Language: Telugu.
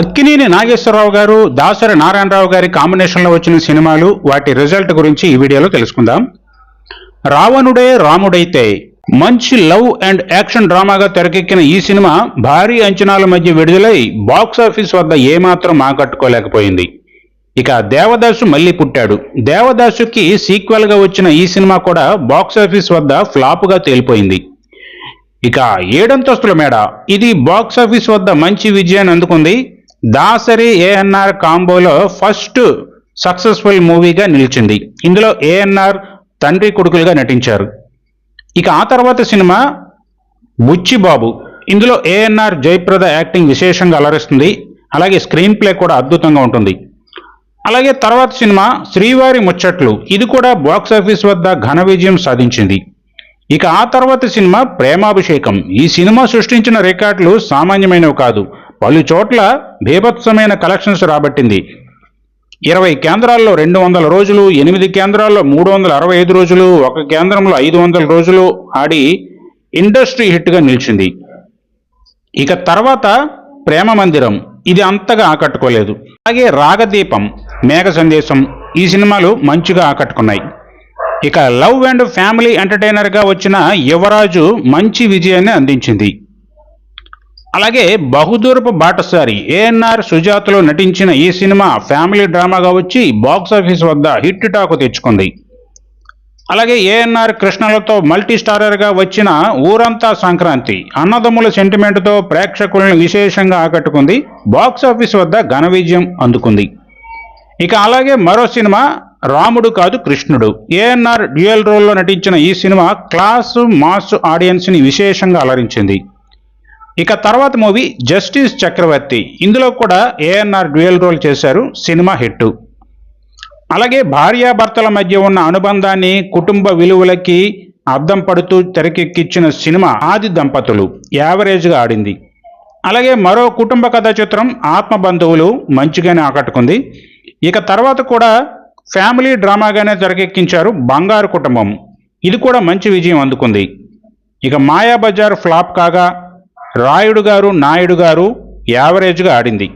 అక్కినేని నాగేశ్వరరావు గారు దాసరి నారాయణరావు గారి కాంబినేషన్లో వచ్చిన సినిమాలు వాటి రిజల్ట్ గురించి ఈ వీడియోలో తెలుసుకుందాం. రావణుడే రాముడైతే మంచి లవ్ అండ్ యాక్షన్ డ్రామాగా తెరకెక్కిన ఈ సినిమా భారీ అంచనాల మధ్య విడుదలై బాక్స్ ఆఫీస్ వద్ద ఏమాత్రం ఆకట్టుకోలేకపోయింది. ఇక దేవదాసు మళ్ళీ పుట్టాడు. దేవదాసుకి సీక్వెల్గా వచ్చిన ఈ సినిమా కూడా బాక్స్ ఆఫీస్ వద్ద ఫ్లాప్గా తేలిపోయింది. ఇక ఏడంతస్తుల మేడ. ఇది బాక్స్ ఆఫీస్ వద్ద మంచి విజయాన్ని అందుకుంది. దాసరి ఏఎన్ఆర్ కాంబోలో ఫస్ట్ సక్సెస్ఫుల్ మూవీగా నిలిచింది. ఇందులో ఏఎన్ఆర్ తండ్రి కొడుకులుగా నటించారు. ఇక ఆ తర్వాత సినిమా బుచ్చిబాబు. ఇందులో ఏఎన్ఆర్ జయప్రద యాక్టింగ్ విశేషంగా అలరిస్తుంది. అలాగే స్క్రీన్ ప్లే కూడా అద్భుతంగా ఉంటుంది. అలాగే తర్వాత సినిమా శ్రీవారి ముచ్చట్లు. ఇది కూడా బాక్స్ ఆఫీస్ వద్ద ఘన విజయం సాధించింది. ఇక ఆ తర్వాత సినిమా ప్రేమాభిషేకం. ఈ సినిమా సృష్టించిన రికార్డులు సామాన్యమైనవి కాదు. పలు చోట్ల భీభత్సమైన కలెక్షన్స్ రాబట్టింది. ఇరవై కేంద్రాల్లో రెండు వందల రోజులు ఎనిమిది కేంద్రాల్లో మూడు వందల అరవై ఐదు రోజులు ఒక కేంద్రంలో ఐదు వందల రోజులు ఆడి ఇండస్ట్రీ హిట్గా నిలిచింది. ఇక తర్వాత ప్రేమ మందిరం. ఇది అంతగా ఆకట్టుకోలేదు. అలాగే రాగదీపం మేఘ సందేశం ఈ సినిమాలు మంచిగా ఆకట్టుకున్నాయి. ఇక లవ్ అండ్ ఫ్యామిలీ ఎంటర్టైనర్గా వచ్చిన యువరాజు మంచి విజయాన్ని అందించింది. అలాగే బహుదూరపు బాటసారి ఏఎన్ఆర్ సుజాతలో నటించిన ఈ సినిమా ఫ్యామిలీ డ్రామాగా వచ్చి బాక్స్ ఆఫీస్ వద్ద హిట్ టాకు తెచ్చుకుంది. అలాగే ఏఎన్ఆర్ కృష్ణలతో మల్టీ స్టారర్గా వచ్చిన ఊరంతా సంక్రాంతి అన్నదమ్ముల సెంటిమెంట్తో ప్రేక్షకులను విశేషంగా ఆకట్టుకుంది. బాక్స్ ఆఫీస్ వద్ద ఘన విజయం అందుకుంది. ఇక అలాగే మరో సినిమా రాముడు కాదు కృష్ణుడు. ఏఎన్ఆర్ డ్యూయల్ రోల్లో నటించిన ఈ సినిమా క్లాసు మాస్ ఆడియన్స్ని విశేషంగా అలరించింది. ఇక తర్వాత మూవీ జస్టిస్ చక్రవర్తి. ఇందులో కూడా ఏఎన్ఆర్ డ్యూయల్ రోల్ చేశారు సినిమా హిట్ అలాగే భార్యాభర్తల మధ్య ఉన్న అనుబంధాన్ని కుటుంబ విలువలకి అద్దం పడుతూ తెరకెక్కించిన సినిమా ఆది దంపతులు యావరేజ్గా ఆడింది. అలాగే మరో కుటుంబ కథా చిత్రం ఆత్మబంధువులు మంచిగానే ఆకట్టుకుంది. ఇక తర్వాత కూడా ఫ్యామిలీ డ్రామాగానే తెరకెక్కించారు బంగారు కుటుంబం. ఇది కూడా మంచి విజయం అందుకుంది. ఇక మాయాబజార్ ఫ్లాప్ కాగా రాయుడు గారు నాయుడు గారు యావరేజ్గా ఆడింది.